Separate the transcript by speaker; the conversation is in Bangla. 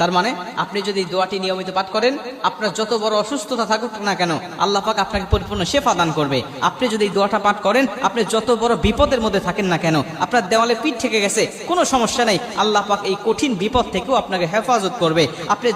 Speaker 1: তার মানে আপনি যদি দোয়াটি নিয়মিত পাঠ করেন, আপনার যত বড় অসুস্থতা থাকুক না কেন, আল্লাহ পাক আপনাকে পরিপূর্ণ সেফা দান করবে। আপনি যদি দোয়াটা পাঠ করেন, আপনি যত বড় বিপদের মধ্যে থাকেন না কেন, আপনার দেওয়ালে পিঠ থেকে গেছে, কোনো সমস্যা নেই, আল্লাহ পাক এই কঠিন বিপদ থেকেও আপনাকে হেফাজত করবে। আপনি